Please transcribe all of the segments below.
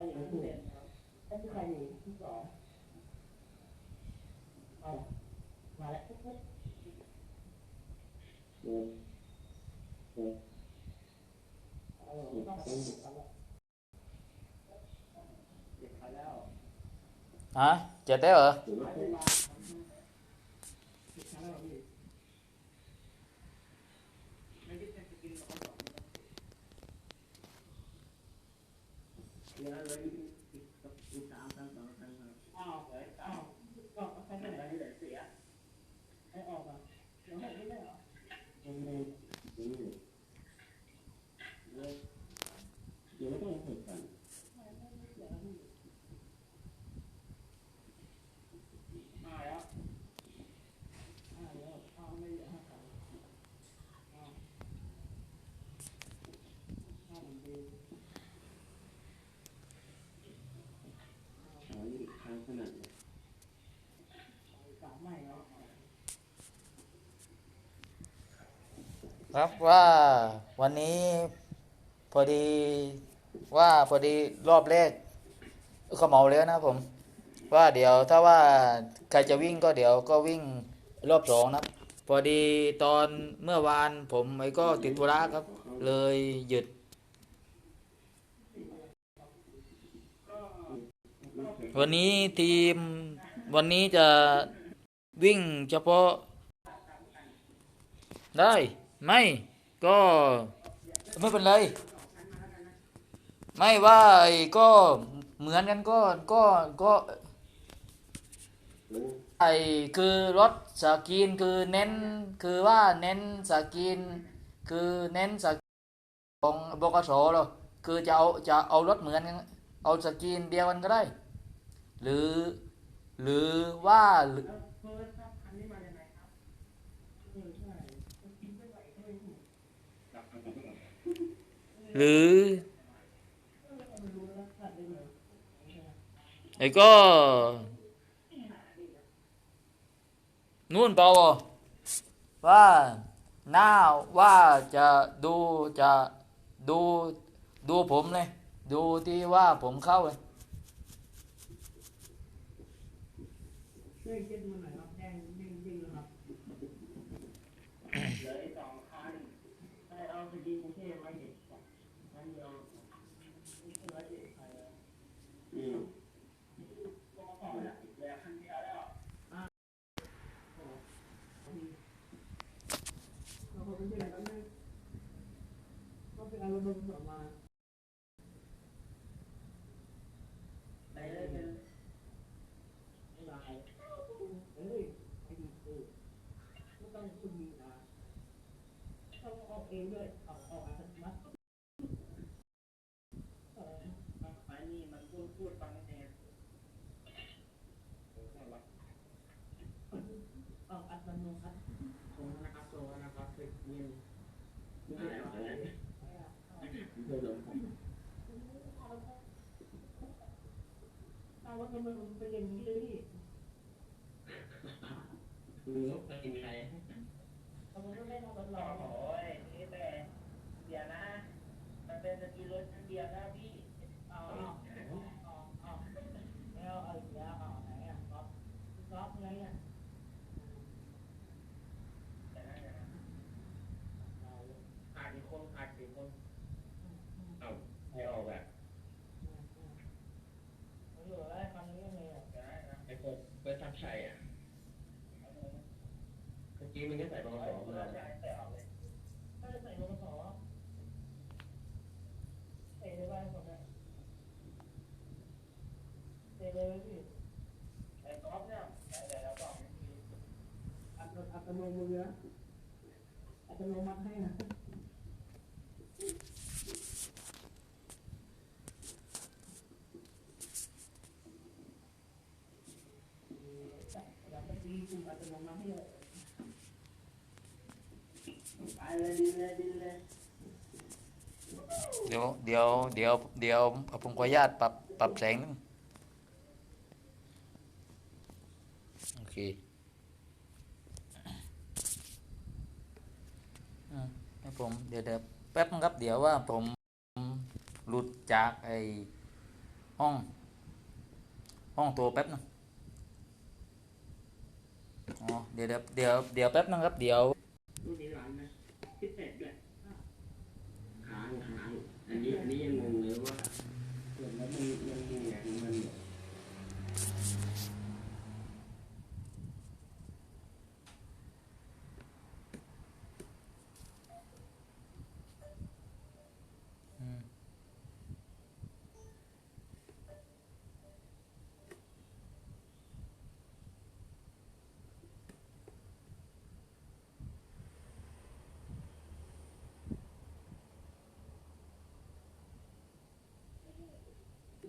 อยู่ที่เด็ดก็คือใครอยู่ที่สองเอาล่ะมาแล้วปุ๊บ เดินเดิน เออไม่ต้องเอาละเด็กไปแล้ว ฮะเจ็ดได้เหรอ หรือว่า ไป เป็น มาเด็กไปแล้วพี่ไม่ได้จะกินของสองเหลือเหลืออีกอีกอีกสามครั้งสองครั้งครับอ้าวเหลืออ้าวก็ใครไม่ได้เหลือเสียให้ออกอะเดี๋ยวให้ไม่ได้เหรอ ไม่ได้ไม่ได้เดี๋ยวไม่ต้องเหตุการณ์ มาแล้วมาแล้วเอาไม่เหลือห้าครั้งอ้าวห้าหนึ่งดี ขออยู่ทางขนาดไหน สามไม่แล้ว ครับว่าวันนี้พอดีว่าพอดีรอบแรกขาเหมาแล้วนะผม ว่าเดี๋ยวถ้าว่าใครจะวิ่งก็เดี๋ยวก็วิ่งรอบสองนะพอดีตอนเมื่อวานผมไอ้ก็ติดธุระครับ เลยหยุดวันนี้ทีมวันนี้จะวิ่งเฉพาะได้ ไม่ก็ไม่เป็นไร ไม่ว่าไอ้ก็เหมือนกันก็ก็ก็ไอ้คือรถสกีนคือเน้นคือว่าเน้นสกีนคือเน้นสกีของบกสหรอคือจะเอาจะเอารถเหมือนกันเอาสกีนเดียวกันก็ได้ หรือหรือว่าหรือ แล้วเฟิร์สครับอันนี้มาจากไหนครับเออใช่กินไม่ไหวก็ไม่ถูก หรือไอ้ก็นู่นเปล่าว่าหน้าว่าจะดูจะดูดูผมเลย ดูที่ว่าผมเข้าเลยช่วยเช็ดมันหน่อยครับแดงดิ้งดิ้งนะครับเหลืออีกสองคันให้เอาไปกินกรุงเทพไว้เด็กคันเดียวเหลืออีกใครอะ อืม ก็พอแล้วเหลือคันเดียวแล้วอะโอ้โหเราคงเป็นอย่างนั้นเลย ก็เป็นอารมณ์แบบออกมาไปเลยไปเลยไม่ลายเฮ้ยไอ้ดีกูไม่ต้องคุณมีนะต้องออกเองด้วยออกออกอัตโนมัติเออไปนี่มันพูดพูดฟังแน่ออกอัตโนมัติส่งนะครับส่งนะครับเป็นเงิน ไม่ได้หรอกนะไม่ได้หรอก เอาว่า ทำไมมันเป็นอย่างนี้เลยพี่รู้ว่าเป็นใครทำไมไม่ทำกันหรอโอ้ยนี่แต่เดี๋ยวนะ มันเป็นสกีรถชั้นเดียวนะพี่เอาเอาเอาเอาแล้วเอาอีกแล้วเอาไหนอะก๊อฟก๊อฟไงอะเอา ขาดกี่คนขาดกี่คนเอ้าให้ออกแบบ เอาอยู่แล้วคำนี้ยังไงอะ ไอ้คน เปิดทับชัยอะเมื่อกี้มันก็ใส่รองเท้ามาแต่เอาเลยถ้าจะใส่รองเท้าใส่ได้บ้างผมนี่ยใส่เลยพี่ใส่ก๊อฟเนี่ยใส่แล้วก็อัตอัตโนมือนะอัตโนมัติให้นะอยากไปดีคุณอัตโนมัติให้เลยไปเลยดีเลยดีเลย เดี๋ยวเดี๋ยวเดี๋ยวเดี๋ยวผมขออนุญาตปรับปรับแสงนึงโอเคอให้ผมเดี๋ยวเดี๋ยวแป๊บนึงครับเดี๋ยวว่าผมหลุดจากไอ้ห้อง ห้องตัวแป๊บนึงอ๋อเดี๋ยวเดี๋ยวเดี๋ยวเดี๋ยวแป๊บนึงครับเดี๋ยว รุ่นนี้ร้านนะพิเศษด้วยค้างค้างอันนี้อันนี้ยังงงเลยว่าเกิดแล้วมันมันยังไงมัน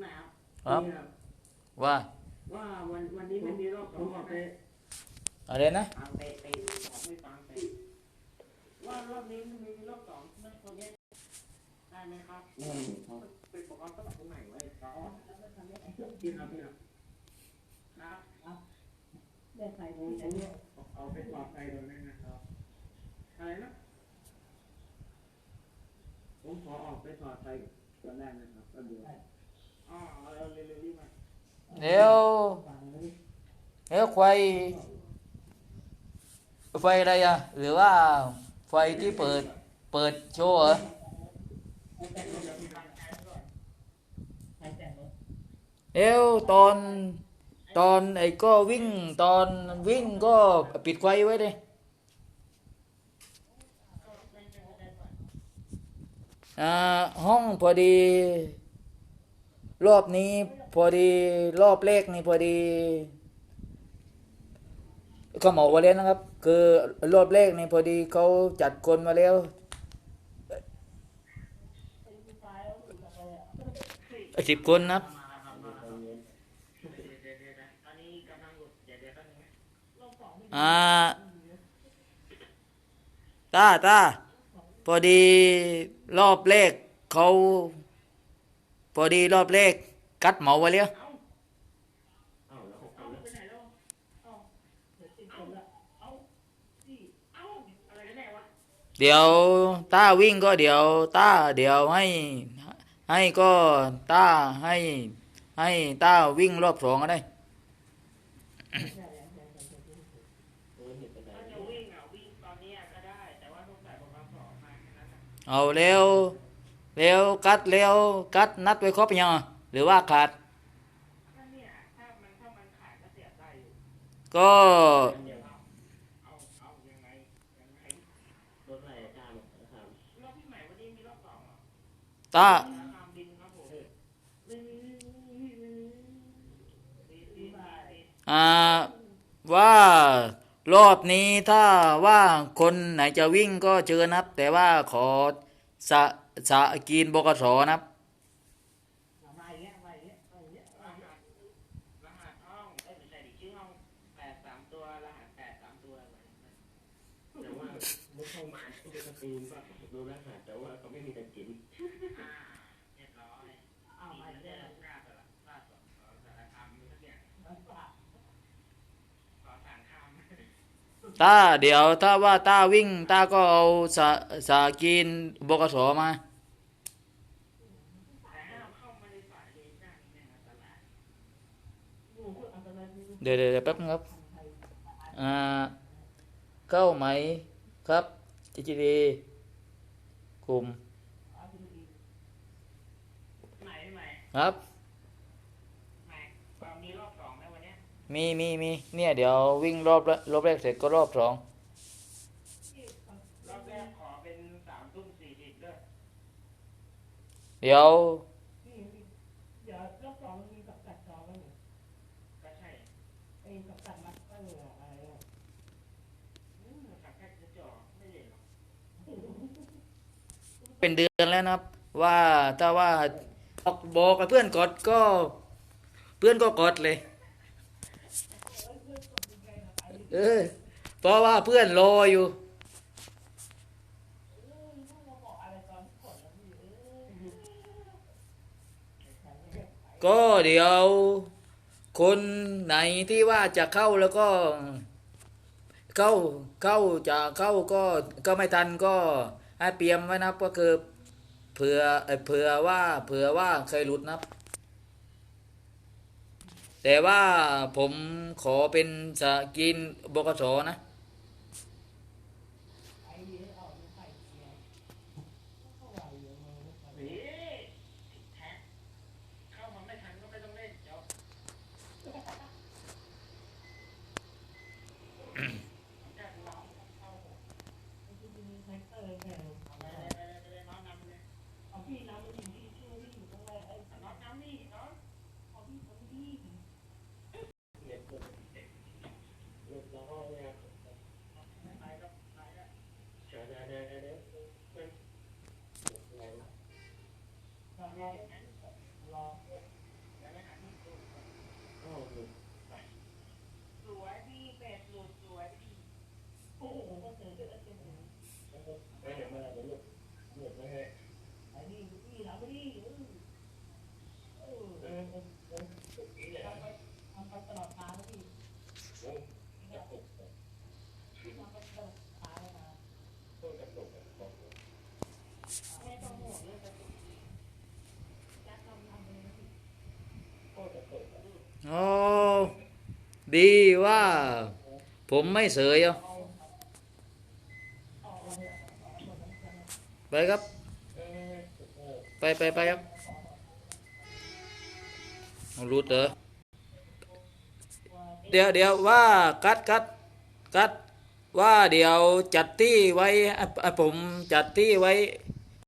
หนาว ครับเนี่ยว่า ว่าวันวันนี้ไม่มีรอบสองออกไปอะไรนะฟังไปไปบอกไม่ฟังไปว่ารอบนี้มันมีรอบสองไม่คนเนี้ยได้ไหมครับอืมไปบอกเอาตั้งแต่ตรงไหนไว้อ๋อที่ครับที่ครับครับได้ใครผที่มจะเนี่ยเอาไปปลอบใจโดยนั่นนะครับอะไรนะผมขอออกไปถอดไฟตอนแรกนะครับก็เดี๋ยว อ๋อเอาเร็วๆรีบมาเดี๋ยวฟังเลยเดี๋ยวไฟไฟอะไรอะหรือว่าไฟที่เปิดเปิดโชว์เหรอเดี๋ยวตอนตอนไอ้ก็วิ่งตอนวิ่งก็ปิดไฟไว้ดิอ่าห้องพอดี รอบนี้พอดีรอบแรกนี่พอดีเขาหมามาแล้วนะครับ คือรอบแรกนี่พอดีเขาจัดคนมาแล้วสิบคนนะครับมาครับมาครับเดี๋ยวเดี๋ยวเดี๋ยวตอนนี้กำลังหลุดเดี๋ยวเดี๋ยวแป๊บนึงนะอ่าตาตาพอดีรอบแรกเขา พอดีรอบแรกกัดหมาไว้แล้วเดี๋ยวต้าวิ่งก็เดี๋ยวต้าเดี๋ยวให้ ให้ก็ต้าให้ ให้ต้าวิ่งรอบสองก็ได้เอาแล้ว แค่นั้นเอาเร็วเร็วกัดเร็วกัดนัดไว้ครบยังอะหรือว่าขาดถ้าเนี่ยถ้ามันถ้ามันขาดก็เสียบได้อยู่ก็เดี๋ยวเอาเอายังไงยังไงรถอะไรจ้าบอกนะครับรอบพี่ใหม่วันนี้มีรอบสองเหรอต้าตามบินครับผมดีดีดีอ่าว่ารอบนี้ถ้าว่าคนไหนจะวิ่งก็เชิญนะครับ แต่ว่าขอสะ สะกินบกสนะครับมาอย่างเงี้ยมาอย่างเงี้ยมาอย่างเงี้ยรหัสรหัสห้องเอ้ยไม่ใช่ดิชื่อห้องแต่ว่าเขาไม่มีตะกินตาเดี๋ยวถ้าว่าต้าวิ่งต้าก็เอาสะสะกินบกสมา แต่ห้ามเข้ามาในสายเลนได้แม่งอันตรายโอ้โหอันตรายจริง เดี๋ยวเดี๋ยวเดี๋ยวแป๊บนึงครับอ่าเข้าไหมครับจีจีดีกลุ่มไหนไหนครับไหนเรามีรอบสองไหมวันเนี้ยมีมีมีเนี่ยเดี๋ยววิ่งรอบละรอบแรกเสร็จก็รอบสองรอบแรกขอเป็นสามทุ่มสี่สิบด้วยเดี๋ยว เดี๋ยวรอบสองมีกับกัดจอกันอยู่ก็ใช่ไอ้กับกัดมัดก็เหลืออะไรอะอืมกับกัดจะจ่อไม่เห็นหรอก เป็นเดือนแล้วนะครับ ว่าถ้าว่าบอกบอกเพื่อนกดก็เพื่อนก็กดเลย เออเพราะว่าเพื่อนรออยู่ก็เดี๋ยว คนไหนที่ว่าจะเข้าแล้วก็ เข้าเข้าจะเข้าก็ก็ไม่ทันก็ ให้เตรียมไว้นะก็คือเผื่อเผื่อว่าเผื่อว่าเคยหลุดนะแต่ว่าผมขอเป็นสกินบกสนะ Okay. ดีว่า ผมไม่เสยเอาไปครับ ไปไปไปครับรูดเถอะเดี๋ยวเดี๋ยวว่ากัดกัดกัดว่าเดี๋ยวจัดที่ไว้ผมจัดที่ไว้